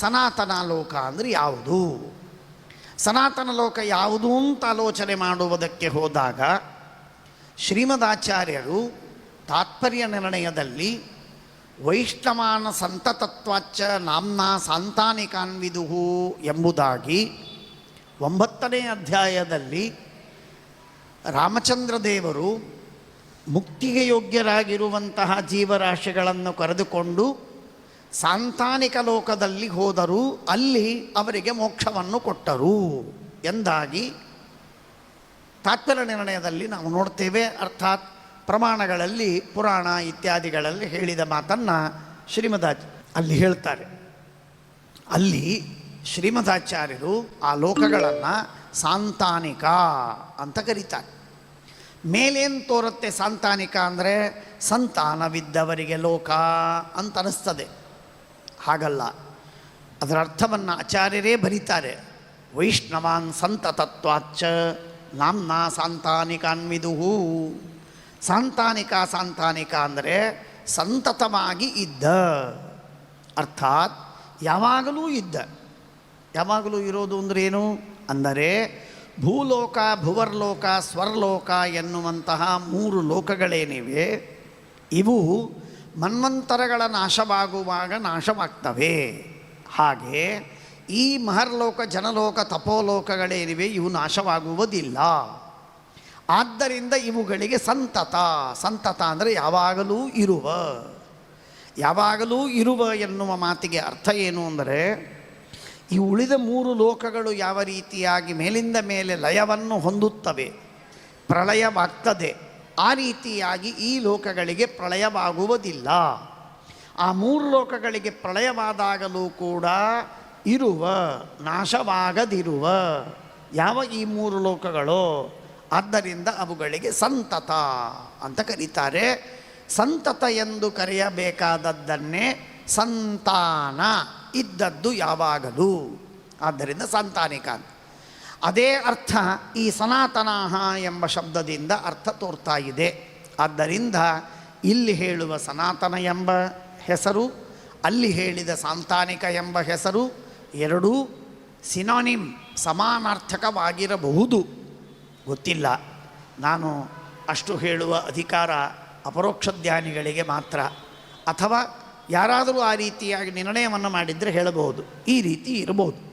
ಸನಾತನ ಲೋಕ ಅಂದರೆ ಯಾವುದು? ಸನಾತನ ಲೋಕ ಯಾವುದು ಅಂತ ಆಲೋಚನೆ ಮಾಡುವುದಕ್ಕೆ ಹೋದಾಗ ಶ್ರೀಮದಾಚಾರ್ಯರು ತಾತ್ಪರ್ಯ ನಿರ್ಣಯದಲ್ಲಿ ವೈಷ್ಣವಾನ ಸಂತತತ್ವಾಚ ನಾಮ್ನ ಸಾಂತಾನಿಕಾನ್ವಿದುಹು ಎಂಬುದಾಗಿ ಒಂಬತ್ತನೇ ಅಧ್ಯಾಯದಲ್ಲಿ ರಾಮಚಂದ್ರ ದೇವರು ಮುಕ್ತಿಗೆ ಯೋಗ್ಯರಾಗಿರುವಂತಹ ಜೀವರಾಶಿಗಳನ್ನು ಕರೆದುಕೊಂಡು ಸಾಂತಾನಿಕ ಲೋಕದಲ್ಲಿ ಹೋದರು ಅಲ್ಲಿ ಅವರಿಗೆ ಮೋಕ್ಷವನ್ನು ಕೊಟ್ಟರು ಎಂದಾಗಿ ತಾತ್ಪರ್ಯ ನಿರ್ಣಯದಲ್ಲಿ ನಾವು ನೋಡ್ತೇವೆ. ಅರ್ಥಾತ್ ಪ್ರಮಾಣಗಳಲ್ಲಿ ಪುರಾಣ ಇತ್ಯಾದಿಗಳಲ್ಲಿ ಹೇಳಿದ ಮಾತನ್ನು ಶ್ರೀಮದಾಚ್, ಅಲ್ಲಿ ಹೇಳ್ತಾರೆ. ಅಲ್ಲಿ ಶ್ರೀಮದಾಚಾರ್ಯರು ಆ ಲೋಕಗಳನ್ನು ಸಾಂತಾನಿಕ ಅಂತ ಕರೀತಾರೆ. ಮೇಲೇನು ತೋರುತ್ತೆ ಸಾಂತಾನಿಕ ಅಂದರೆ ಸಂತಾನವಿದ್ದವರಿಗೆ ಲೋಕ ಅಂತ ಅನಿಸ್ತದೆ. ಹಾಗಲ್ಲ. ಅದರ ಅರ್ಥವನ್ನು ಆಚಾರ್ಯರೇ ಬರೀತಾರೆ. ವೈಷ್ಣವಾನ್ ಸಂತ ಸಂತತತ್ವಾಚ್ಚ ನಾಂನ ಸಾಂತಾನಿಕಾನ್ವಿದುಹು. ಸಾಂತಾನಿಕ ಸಾಂತಾನಿಕ ಅಂದರೆ ಸಂತತವಾಗಿ ಇದ್ದ. ಅರ್ಥಾತ್ ಯಾವಾಗಲೂ ಇದ್ದ. ಯಾವಾಗಲೂ ಇರೋದು ಅಂದ್ರೆ ಏನು? ಅಂದರೆ ಭೂಲೋಕ, ಭುವರ್ಲೋಕ, ಸ್ವರ್ಲೋಕ ಎನ್ನುವಂತಹ ಮೂರು ಲೋಕಗಳೇನಿವೆ. ಇವು ಮನ್ವಂತರಗಳ ನಾಶವಾಗುವಾಗ ನಾಶವಾಗ್ತವೆ. ಹಾಗೆ ಈ ಮಹರ್ಲೋಕ, ಜನಲೋಕ ತಪೋಲೋಕಗಳೇನಿವೆ ಇವು ನಾಶವಾಗುವುದಿಲ್ಲ. ಆದ್ದರಿಂದ ಇವುಗಳಿಗೆ ಸಂತತ. ಸಂತತ ಅಂದರೆ ಯಾವಾಗಲೂ ಇರುವ. ಯಾವಾಗಲೂ ಇರುವ ಎನ್ನುವ ಮಾತಿಗೆ ಅರ್ಥ ಏನು ಅಂದರೆ, ಈ ಉಳಿದ ಮೂರು ಲೋಕಗಳು ಯಾವ ರೀತಿಯಾಗಿ ಮೇಲಿಂದ ಮೇಲೆ ಲಯವನ್ನು ಹೊಂದುತ್ತವೆ, ಪ್ರಳಯವಾಗ್ತದೆ. ಆ ರೀತಿಯಾಗಿ ಈ ಲೋಕಗಳಿಗೆ ಪ್ರಳಯವಾಗುವುದಿಲ್ಲ. ಆ ಮೂರು ಲೋಕಗಳಿಗೆ ಪ್ರಳಯವಾದಾಗಲೂ ಕೂಡ ಇರುವ, ನಾಶವಾಗದಿರುವ ಯಾವ ಈ ಮೂರು ಲೋಕಗಳು ಆದ್ದರಿಂದ ಅವುಗಳಿಗೆ ಸಂತತ ಅಂತ ಕರೀತಾರೆ. ಸಂತತ ಎಂದು ಕರೆಯಬೇಕಾದದ್ದನ್ನೇ ಸಂತಾನ ಇದ್ದದ್ದು ಯಾವಾಗಲೂ. ಆದ್ದರಿಂದ ಸಂತಾನಿಕ ಅಂತ. ಅದೇ ಅರ್ಥ ಈ ಸನಾತನಾಹ ಎಂಬ ಶಬ್ದದಿಂದ ಅರ್ಥ ತೋರ್ತಾ ಇದೆ. ಆದ್ದರಿಂದ ಇಲ್ಲಿ ಹೇಳುವ ಸನಾತನ ಎಂಬ ಹೆಸರು, ಅಲ್ಲಿ ಹೇಳಿದ ಸಾಂತಾನಿಕ ಎಂಬ ಹೆಸರು ಎರಡೂ ಸಿನಾನಿಮ್ ಸಮಾನಾರ್ಥಕವಾಗಿರಬಹುದು. ಗೊತ್ತಿಲ್ಲ. ನಾನು ಅಷ್ಟು ಹೇಳುವ ಅಧಿಕಾರ ಅಪರೋಕ್ಷ ಧ್ಯಾನಿಗಳಿಗೆ ಮಾತ್ರ. ಅಥವಾ ಯಾರಾದರೂ ಆ ರೀತಿಯಾಗಿ ನಿರ್ಣಯವನ್ನು ಮಾಡಿದರೆ ಹೇಳಬಹುದು. ಈ ರೀತಿ ಇರಬಹುದು.